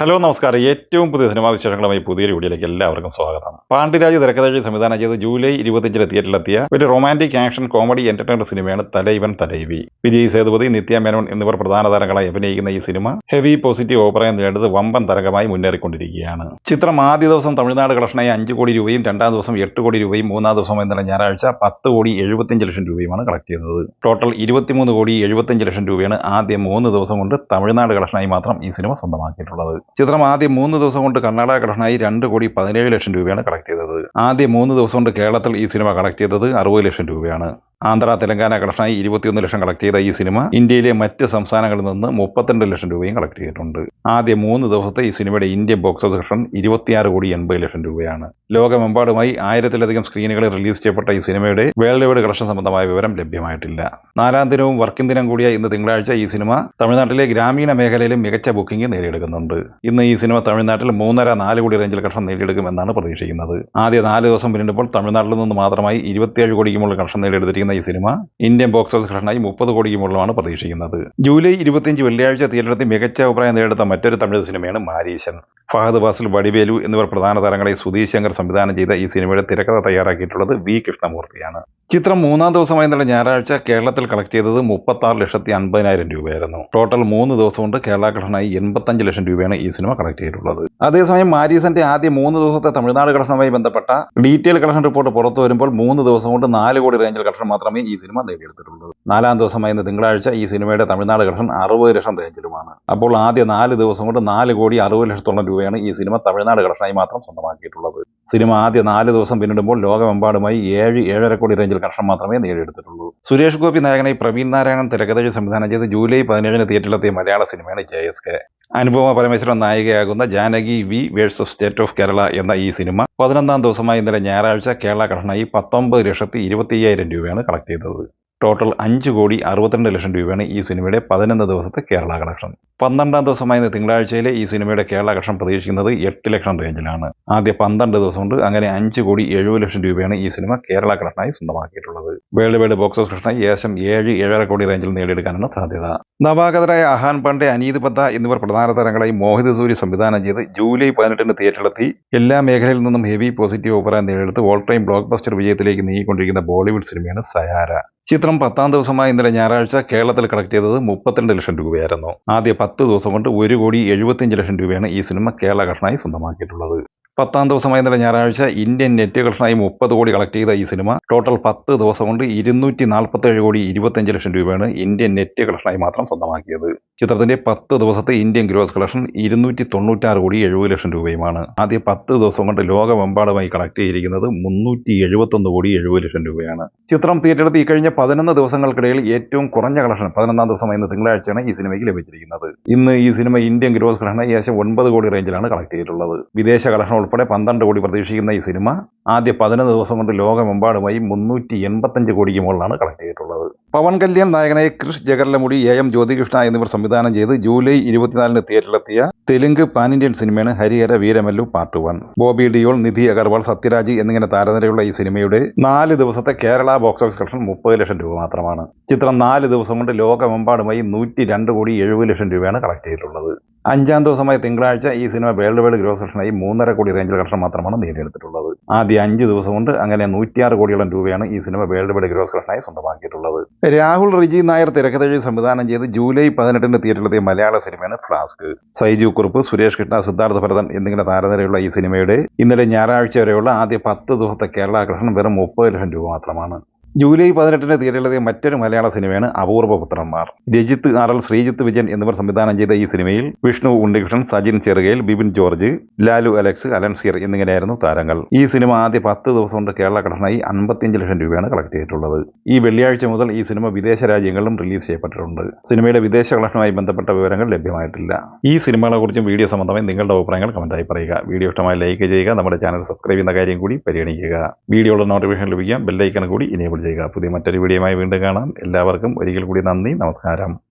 Hello നമസ്കാരം. ഏറ്റവും പുതിയ സിനിമാ വിശേഷങ്ങളുമായി പുതിയൊരു വീഡിയോയിലേക്ക് എല്ലാവർക്കും സ്വാഗതം. പാണ്ഡ്യരാജ് തിരക്കഥഴി സംവിധാനം ചെയ്ത് ജൂലൈ ഇരുപത്തിയഞ്ചിന് തിയേറ്ററിലെത്തിയ ഒരു റൊമാന്റിക് ആക്ഷൻ കോമഡി എന്റർടൈനർ സിനിമയാണ് തലൈവൻ തലൈവി വിജയ് സേതുപതി നിത്യ മേനോൻ എന്നിവർ പ്രധാന താരങ്ങളായി അഭിനയിക്കുന്ന ഈ സിനിമ ഹെവി പോസിറ്റീവ് ഓപ്പറയം നേടുന്നത് വമ്പൻ തരംഗമായി മുന്നേറിക്കൊണ്ടിരിക്കുകയാണ്. ചിത്രം ആദ്യ ദിവസം തമിഴ്നാട് കളക്ഷനായി അഞ്ച് കോടി രൂപയും രണ്ടാം ദിവസം എട്ട് കോടി രൂപയും മൂന്നാം ദിവസം ഇന്നലെ ഞായറാഴ്ച പത്ത് കോടി എഴുപത്തിയഞ്ച് ലക്ഷം രൂപയുമാണ് കളക്ട് ചെയ്തത് ടോട്ടൽ ഇരുപത്തിമൂന്ന് കോടി എഴുപത്തിയഞ്ച് ലക്ഷം രൂപയാണ് ആദ്യ മൂന്ന് ദിവസം കൊണ്ട് തമിഴ്നാട് കളക്ഷനായി മാത്രം ഈ സിനിമ സ്വന്തമാക്കിയിട്ടുള്ളത്. ചിത്രം ആദ്യം മൂന്ന് ദിവസം കൊണ്ട് കർണാടക കളക്ഷനായി രണ്ട് കോടി പതിനേഴ് ലക്ഷം രൂപയാണ് കളക്ട് ചെയ്തത്. ആദ്യം മൂന്ന് ദിവസം കൊണ്ട് കേരളത്തിൽ ഈ സിനിമ കളക്ട് ചെയ്തത് അറുപത് ലക്ഷം രൂപയാണ്. ആന്ധ്ര തെലങ്കാന കളക്ഷനായി ഇരുപത്തിയൊന്ന് ലക്ഷം കളക്ട് ചെയ്ത ഈ സിനിമ ഇന്ത്യയിലെ മറ്റ് സംസ്ഥാനങ്ങളിൽ നിന്ന് മുപ്പത്തിരണ്ട് ലക്ഷം രൂപയും കളക്ട് ചെയ്തിട്ടുണ്ട്. ആദ്യ മൂന്ന് ദിവസത്തെ ഈ സിനിമയുടെ ഇന്ത്യൻ ബോക്സ് ഓഫീസ് കളക്ഷൻ ഇരുപത്തിയാറ് കോടി എൺപത് ലക്ഷം രൂപയാണ്. ലോകമെമ്പാടുമായി ആയിരത്തിലധികം സ്ക്രീനുകളിൽ റിലീസ് ചെയ്യപ്പെട്ട ഈ സിനിമയുടെ വേൾഡ് വൈഡ് കളക്ഷൻ സംബന്ധമായ വിവരം ലഭ്യമായിട്ടില്ല. നാലാം ദിനവും വർക്കിംഗ് ദിനം കൂടിയ ഇന്ന് തിങ്കളാഴ്ച ഈ സിനിമ തമിഴ്നാട്ടിലെ ഗ്രാമീണ മേഖലയിലും മികച്ച ബുക്കിംഗ് നേടിയെടുക്കുന്നുണ്ട്. ഇന്ന് ഈ സിനിമ തമിഴ്നാട്ടിൽ മൂന്നര നാല് കോടി റേഞ്ചിൽ കളക്ഷൻ നേടിയെടുക്കുമെന്നാണ് പ്രതീക്ഷിക്കുന്നത്. ആദ്യ നാല് ദിവസം പിന്നിടുമ്പോൾ തമിഴ്നാട്ടിൽ നിന്ന് മാത്രമായി ഇരുപത്തിയേഴ് കോടിക്ക് മുകളിൽ കളക്ഷൻ നേടിയെടുത്തിരിക്കുന്ന ഈ സിനിമ ഇന്ത്യൻ ബോക്സ് ഓഫീസ് കളക്ഷനായി മുപ്പത് കോടിക്ക് മുകളിലാണ് പ്രതീക്ഷിക്കുന്നത്. ജൂലൈ ഇരുപത്തിയഞ്ച് വെള്ളിയാഴ്ച തിയേറ്ററിൽ മികച്ച അഭിപ്രായം നേടുന്ന മറ്റൊരു തമിഴ് സിനിമയാണ് മാരീശൻ. ഫഹദ് ബാസിൽ വടിവേലു എന്നിവർ പ്രധാന താരങ്ങളെ സുധീഷ് ശങ്കർ സംവിധാനം ചെയ്ത ഈ സിനിമയുടെ തിരക്കഥ തയ്യാറാക്കിയിട്ടുള്ളത് വി. കൃഷ്ണമൂർത്തിയാണ്. ചിത്രം മൂന്നാം ദിവസമായി ഇന്നലെ ഞായറാഴ്ച കേരളത്തിൽ കളക്ട് ചെയ്തത് മുപ്പത്തി ആറ് ലക്ഷത്തി അൻപതിനായിരം രൂപയായിരുന്നു. ടോട്ടൽ മൂന്ന് ദിവസം കൊണ്ട് കേരള കളക്ഷനായി എൺപത്തഞ്ച് ലക്ഷം രൂപയാണ് ഈ സിനിമ കളക്ട് ചെയ്തിട്ടുള്ളത്. അതേസമയം മാരീസന്റെ ആദ്യ മൂന്ന് ദിവസത്തെ തമിഴ്നാട് കളക്ഷനുമായി ബന്ധപ്പെട്ട ഡീറ്റെയിൽ കളക്ഷൻ റിപ്പോർട്ട് പുറത്തു വരുമ്പോൾ മൂന്ന് ദിവസം കൊണ്ട് നാല് കോടി റേഞ്ചിൽ കളക്ഷൻ മാത്രമേ ഈ സിനിമ നേടിയെടുത്തിട്ടുള്ളൂ. നാലാം ദിവസമായ ഇന്ന് തിങ്കളാഴ്ച ഈ സിനിമയുടെ തമിഴ്നാട് കളക്ഷൻ അറുപത് ലക്ഷം റേഞ്ചിലുമാണ്. അപ്പോൾ ആദ്യ നാല് ദിവസം കൊണ്ട് നാല് കോടി അറുപത് ലക്ഷത്തോളം രൂപയാണ് ഈ സിനിമ തമിഴ്നാട് കളക്ഷനായി മാത്രം സ്വന്തമാക്കിയിട്ടുള്ളത്. സിനിമ ആദ്യ നാല് ദിവസം പിന്നിടുമ്പോൾ ലോകമെമ്പാടുമായി ഏഴ് ഏഴര കോടി റേഞ്ചിൽ കളക്ഷൻ മാത്രമേ നേടിയെടുത്തിട്ടുള്ളൂ. സുരേഷ് ഗോപി നായകനായി പ്രവീൺ നാരായണൻ തിരക്കഥഴി സംവിധാനം ചെയ്ത് ജൂലൈ പതിനേഴിന് തിയേറ്ററിലെത്തിയ മലയാള സിനിമയാണ് J S K. Anupama Parameswaran നായികയാകുന്ന Janaki V versus of state of Kerala എന്ന ഈ സിനിമ പതിനൊന്നാം ദിവസമായി ഇന്നലെ ഞായറാഴ്ച കേരള കളക്ഷനായി പത്തൊമ്പത് ലക്ഷത്തി ഇരുപത്തി അയ്യായിരം രൂപയാണ് കളക്ട് ചെയ്തത്. ടോട്ടൽ അഞ്ച് കോടി അറുപത്തിരണ്ട് ലക്ഷം രൂപയാണ് ഈ സിനിമയുടെ പതിനൊന്ന് ദിവസത്തെ കേരള കളക്ഷൻ. പന്ത്രണ്ടാം ദിവസമായ തിങ്കളാഴ്ചയിൽ ഈ സിനിമയുടെ കേരള കളക്ഷൻ പ്രതീക്ഷിക്കുന്നത് എട്ട് ലക്ഷം റേഞ്ചിലാണ്. ആദ്യ പന്ത്രണ്ട് ദിവസം കൊണ്ട് അങ്ങനെ അഞ്ച് കോടി എഴുപത് ലക്ഷം രൂപയാണ് ഈ സിനിമ കേരള കളക്ഷനായി സ്വന്തമാക്കിയിട്ടുള്ളത്. വേൾഡ് വൈഡ് ബോക്സ് ഓഫീസ് കളക്ഷനായി ഏകദേശം ഏഴ് ഏഴര കോടി റേഞ്ചിൽ നേടിയെടുക്കാനാണ് സാധ്യത. നവാഗതരായ അഹാൻ പാണ്ഡെ അനീത് പദ്ധ എന്നിവർ പ്രധാന താരങ്ങളായി മോഹിത് സൂരി സംവിധാനം ചെയ്ത് ജൂലൈ പതിനെട്ടിന് തിയേറ്ററിലെത്തി. എല്ലാ മേഖലയിൽ നിന്നും ഹെവി പോസിറ്റീവ് ഓപ്പറാൻ നേടിയെടുത്ത് ഓൾ ടൈം ബ്ലോക്ക് ബസ്റ്റർ വിജയത്തിലേക്ക് നീങ്ങിക്കൊണ്ടിരിക്കുന്ന ബോളിവുഡ് സിനിമയാണ് സയാര. ചിത്രം പത്താം ദിവസമായ ഇന്നലെ ഞായറാഴ്ച കേരളത്തിൽ കളക്ട് ചെയ്തത് മുപ്പത്തിരണ്ട് ലക്ഷം രൂപയായിരുന്നു. ആദ്യ പത്ത് ദിവസം കൊണ്ട് ഒരു കോടി എഴുപത്തിയഞ്ച് ലക്ഷം രൂപയാണ് ഈ സിനിമ കേരള കളക്ഷനായി സ്വന്തമാക്കിയിട്ടുള്ളത്. പത്താം ദിവസമായ ഇന്നലെ ഞായറാഴ്ച ഇന്ത്യൻ നെറ്റ് കളക്ഷനായി മുപ്പത് കോടി കളക്ട് ചെയ്ത ഈ സിനിമ. ടോട്ടൽ പത്ത് ദിവസം കൊണ്ട് ഇരുന്നൂറ്റി നാൽപ്പത്തേഴ് കോടി ഇരുപത്തഞ്ച് ലക്ഷം രൂപയാണ് ഇന്ത്യൻ നെറ്റ് കളക്ഷനായി മാത്രം സ്വന്തമാക്കിയത്. ചിത്രത്തിന്റെ പത്ത് ദിവസത്തെ ഇന്ത്യൻ ഗ്രോസ് കളക്ഷൻ ഇരുന്നൂറ്റി തൊണ്ണൂറ്റാറ് കോടി എഴുപത് ലക്ഷം രൂപയുമാണ്. ആദ്യ പത്ത് ദിവസം കൊണ്ട് ലോകമെമ്പാടുമായി കളക്ട് ചെയ്തിരിക്കുന്നത് മുന്നൂറ്റി എഴുപത്തൊന്ന് കോടി എഴുപത് ലക്ഷം രൂപയാണ്. ചിത്രം തിയേറ്ററിൽ ഈ കഴിഞ്ഞ പതിനൊന്ന് ദിവസങ്ങൾക്കിടയിൽ ഏറ്റവും കുറഞ്ഞ കളക്ഷൻ പതിനൊന്നാം ദിവസം ഇന്ന് തിങ്കളാഴ്ചയാണ് ഈ സിനിമയ്ക്ക് ലഭിച്ചിരിക്കുന്നത്. ഇന്ന് ഈ സിനിമ ഇന്ത്യൻ ഗ്രോസ് കളക്ഷൻ ഏകദേശം ഒൻപത് കോടി റേഞ്ചിലാണ് കളക്ട് ചെയ്തിട്ടുള്ളത്. വിദേശ കളക്ഷൻ ഉൾപ്പെടെ പന്ത്രണ്ട് കോടി പ്രതീക്ഷിക്കുന്ന ഈ സിനിമ ആദ്യ പതിനൊന്ന് ദിവസം കൊണ്ട് ലോകമെമ്പാടുമായി മുന്നൂറ്റി എൺപത്തഞ്ച് കോടിക്ക് മുകളിലാണ് കളക്ട് ചെയ്തിട്ടുള്ളത്. പവൻ കല്യാൺ നായകനായ ക്രിഷ് ജഗർലമുടി എ എം ജ്യോതികൃഷ്ണ എന്നിവർ സംവിധാനം ചെയ്ത് ജൂലൈ ഇരുപത്തിനാലിന് തിയേറ്ററിലെത്തിയ തെലുങ്ക് പാൻ ഇന്ത്യൻ സിനിമയാണ് ഹരിഹര വീരമല്ലു പാർട്ട് വൺ. ബോബി ഡിയോൾ നിധി അഗർവാൾ സത്യരാജ് എന്നിങ്ങനെ താരനിരയുള്ള ഈ സിനിമയുടെ നാല് ദിവസത്തെ കേരള ബോക്സ് ഓഫീസ് കളക്ഷൻ മുപ്പത് ലക്ഷം രൂപ മാത്രമാണ്. ചിത്രം നാല് ദിവസം കൊണ്ട് ലോകമെമ്പാടുമായി നൂറ്റി രണ്ട് കോടി എഴുപത് ലക്ഷം രൂപയാണ് കളക്ട് ചെയ്തിട്ടുള്ളത്. അഞ്ചാം ദിവസമായ തിങ്കളാഴ്ച ഈ സിനിമ വേൾഡ് വൈഡ് ഗ്രോസ് കളക്ഷനായി മൂന്നര കോടി റേഞ്ചിൽ കളക്ഷൻ മാത്രമാണ് നേടിയെടുത്തിട്ടുള്ളത്. ആദ്യ അഞ്ച് ദിവസം കൊണ്ട് അങ്ങനെ നൂറ്റിയാറ് കോടിയോളം രൂപയാണ് ഈ സിനിമ വേൾഡ് വൈഡ് ഗ്രോസ് കളക്ഷനായി സ്വന്തമാക്കിയിട്ടുള്ളത്. രാഹുൽ റിജി നായർ തിരക്കഥഴി സംവിധാനം ചെയ്ത് ജൂലൈ പതിനെട്ടിന് തിയേറ്ററിലെത്തിയ മലയാള സിനിമയാണ് ഫ്ലാസ്ക്. സൈജു കുറുപ്പ് സുരേഷ് കൃഷ്ണ സിദ്ധാർത്ഥ ഭരതൻ എന്നിങ്ങനെ താരനിരയുള്ള ഈ സിനിമയുടെ ഇന്നലെ ഞായറാഴ്ച വരെയുള്ള ആദ്യ പത്ത് ദിവസത്തെ കേരള കളക്ഷൻ വെറും മുപ്പത് ലക്ഷം രൂപ മാത്രമാണ്. ജൂലൈ പതിനെട്ടിന് തിയേറ്ററിലെത്തിയ മറ്റൊരു മലയാള സിനിമയാണ് അപൂർവ പുത്രന്മാർ. രജിത്ത് ആർ എൽ ശ്രീജിത്ത് വിജയൻ എന്നിവർ സംവിധാനം ചെയ്ത ഈ സിനിമയിൽ വിഷ്ണു ഉണ്ണികൃഷ്ണൻ സജിൻ ചെറുകയിൽ ബിപിൻ ജോർജ് ലാലു അലക്സ് അലൻസിയർ എന്നിങ്ങനെയായിരുന്നു താരങ്ങൾ. ഈ സിനിമ ആദ്യ പത്ത് ദിവസം കൊണ്ട് കേരള ഘടനയായി അൻപത്തിയഞ്ച് ലക്ഷം രൂപയാണ് കളക്ട് ചെയ്തിട്ടുള്ളത്. ഈ വെള്ളിയാഴ്ച മുതൽ ഈ സിനിമ വിദേശ രാജ്യങ്ങളിലും റിലീസ് ചെയ്യപ്പെട്ടിട്ടുണ്ട്. സിനിമയുടെ വിദേശ കളക്ഷനുമായി ബന്ധപ്പെട്ട വിവരങ്ങൾ ലഭ്യമായിട്ടില്ല. ഈ സിനിമകളെക്കുറിച്ചും വീഡിയോ സംബന്ധമായി നിങ്ങളുടെ അഭിപ്രായങ്ങൾ കമന്റായി പറയുക. വീഡിയോ ഇഷ്ടമായി ലൈക്ക് ചെയ്യുക. നമ്മുടെ ചാനൽ സബ്സ്ക്രൈബ് ചെയ്യുന്ന കാര്യം കൂടി പരിഗണിക്കുക. വീഡിയോയുടെ നോട്ടിഫിക്കേഷൻ ലഭിക്കാം ബെല്ലൈക്കൺ കൂടി ഇനേബിൾ ചെയ്യുക. പുതിയ മറ്റൊരു വീഡിയോയുമായി വീണ്ടും കാണാം. എല്ലാവർക്കും ഒരിക്കൽ കൂടി നന്ദി. നമസ്കാരം.